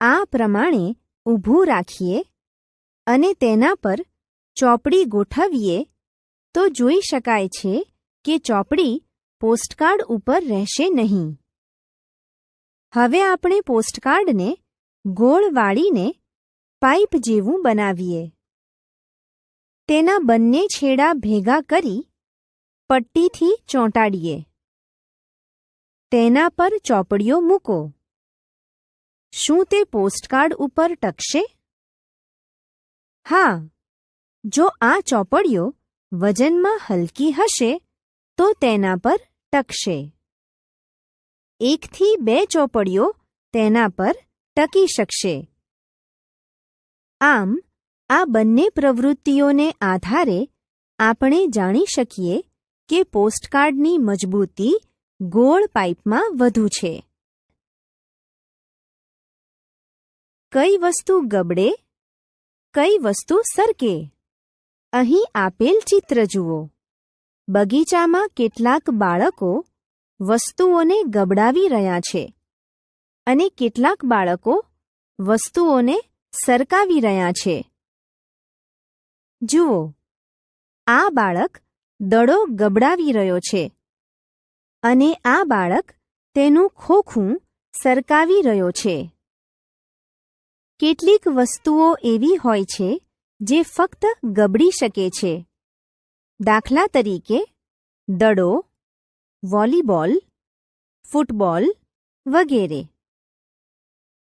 આ પ્રમાણે ઊભું રાખીએ અને તેના પર ચોપડી ગોઠવીએ, તો જોઈ શકાય છે કે ચોપડી પોસ્ટકાર્ડ ઉપર રહેશે નહીં. હવે આપણે પોસ્ટકાર્ડને ગોળ વાળીને પાઇપ જેવું બનાવીએ. તેના બંને છેડા ભેગા કરી પટ્ટીથી ચોંટાડીએ. તેના પર ચોપડીઓ મૂકો. શું તે પોસ્ટકાર્ડ ઉપર ટકશે? હા. જો આ ચોપડીઓ વજનમાં હલકી હશે, તો તેના પર ટકશે. એકથી બે ચોપડીઓ તેના પર ટકી શકશે. આમ, આ બંને પ્રવૃત્તિઓને આધારે આપણે જાણી શકીએ કે પોસ્ટકાર્ડની મજબૂતી ગોળ પાઇપમાં વધુ છે. કઈ વસ્તુ ગબડે? કઈ વસ્તુ સરકે? અહીં આપેલ ચિત્ર જુઓ. બગીચામાં કેટલાક બાળકો વસ્તુઓને ગબડાવી રહ્યા છે અને કેટલાક બાળકો વસ્તુઓને સરકાવી રહ્યા છે. જુઓ, આ બાળક દડો ગબડાવી રહ્યો છે અને આ બાળક તેનું ખોખું સરકાવી રહ્યો છે. કેટલીક વસ્તુઓ એવી હોય છે જે ફક્ત ગબડી શકે છે. દાખલા તરીકે, દડો, વોલીબોલ, ફૂટબોલ વગેરે.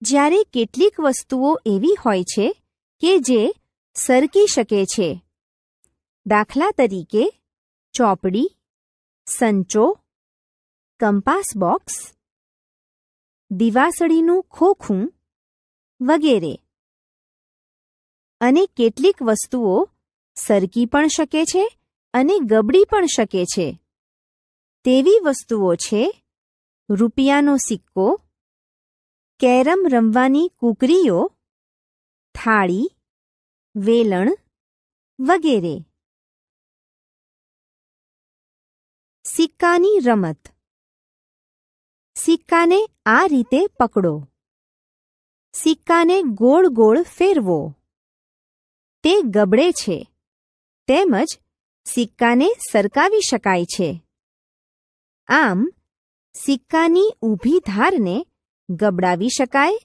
જ્યારે કેટલીક વસ્તુઓ એવી હોય છે કે જે સરકી શકે છે. દાખલા તરીકે, ચોપડી, સંચો, કંપાસ બોક્સ, દિવાસળીનું ખોખું વગેરે. અને કેટલીક વસ્તુઓ સરકી પણ શકે છે અને ગબડી પણ શકે છે. તેવી વસ્તુઓ છે રૂપિયાનો સિક્કો, કેરમ રમવાની કૂકરીઓ, થાળી, વેલણ વગેરે. સિક્કાની રમત. સિક્કાને આ રીતે પકડો. સિક્કાને ગોળ ગોળ ફેરવો. તે ગબડે છે. તેમજ સિક્કાને સરકાવી શકાય છે. આમ, સિક્કાની ઊભી ધારને ગબડાવી શકાય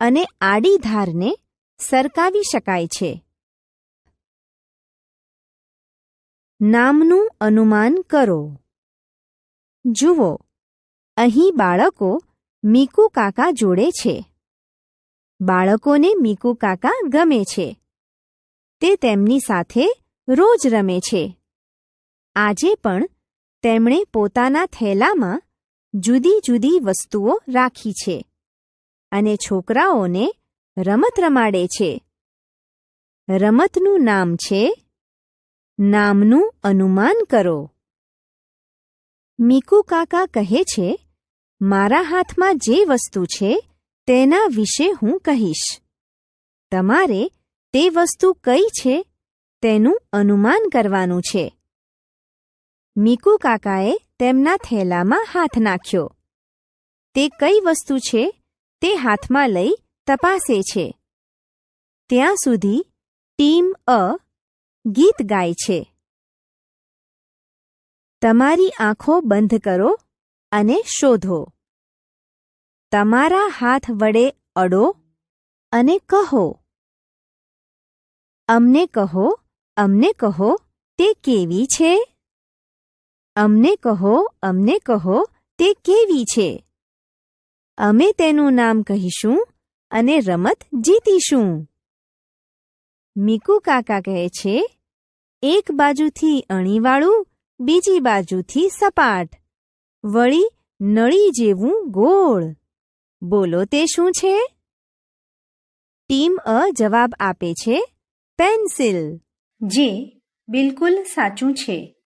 અને આડી ધારને સરકાવી શકાય છે. નામનું અનુમાન કરો. જુઓ, અહીં બાળકો મીકુ કાકા જોડે છે. બાળકોને મીકુ કાકા ગમે છે. તે તેમની સાથે રોજ રમે છે. આજે પણ તેમણે પોતાના થેલામાં જુદી જુદી વસ્તુઓ રાખી છે અને છોકરાઓને રમત રમાડે છે. રમતનું નામ છે નામનું અનુમાન કરો. મીકુ કાકા કહે છે, મારા હાથમાં જે વસ્તુ છે તેના વિશે હું કહીશ. તમારે તે વસ્તુ કઈ છે તેનું અનુમાન કરવાનું છે. મીકુ કાકાએ તેમના થેલામાં હાથ નાખ્યો. તે કઈ વસ્તુ છે તે હાથમાં લઈ તપાસે છે. ત્યાં સુધી ટીમ અ ગીત ગાય છે. તમારી આંખો બંધ કરો અને શોધો. તમારા હાથ વડે અડો અને કહો. અમને કહો અમને કહો, તે કેવી છે? અમને કહો અમને કહો, તે કેવી છે? અમે તેનું નામ કહીશું અને રમત જીતીશું. મીકુ કાકા કહે છે, એક બાજુથી અણીવાળું, બીજી બાજુથી સપાટ. વળી નળી જેવું ગોળ. બોલો તે શું છે? ટીમ અ જવાબ આપે છે પેન્સિલ. જે બિલકુલ સાચું છે.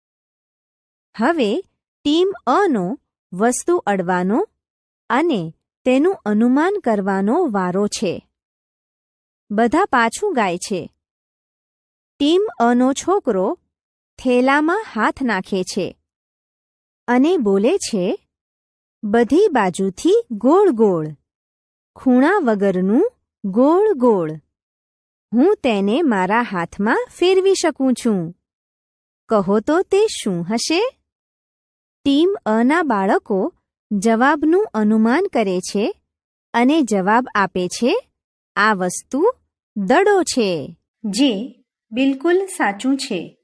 હવે ટીમ અનો વસ્તુ અડવાનો અને તેનું અનુમાન કરવાનો વારો છે. બધા પાછું ગાય છે. ટીમ અનો છોકરો થેલામાં હાથ નાખે છે અને બોલે છે બધી બાજુથી ગોળ ગોળ. ખૂણા વગરનું ગોળ ગોળ. હું તેને મારા હાથમાં ફેરવી શકું છું. કહો તો તે શું હશે? ટીમ અના બાળકો જવાબનું અનુમાન કરે છે અને જવાબ આપે છે આ વસ્તુ દડો છે. જે બિલકુલ સાચું છે.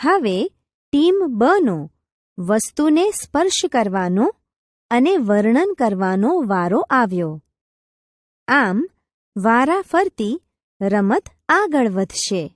હવે ટીમ બનો વસ્તુને સ્પર્શ કરવાનો અને વર્ણન કરવાનો વારો આવ્યો. આમ વારા ફરતી રમત આગળ વધશે.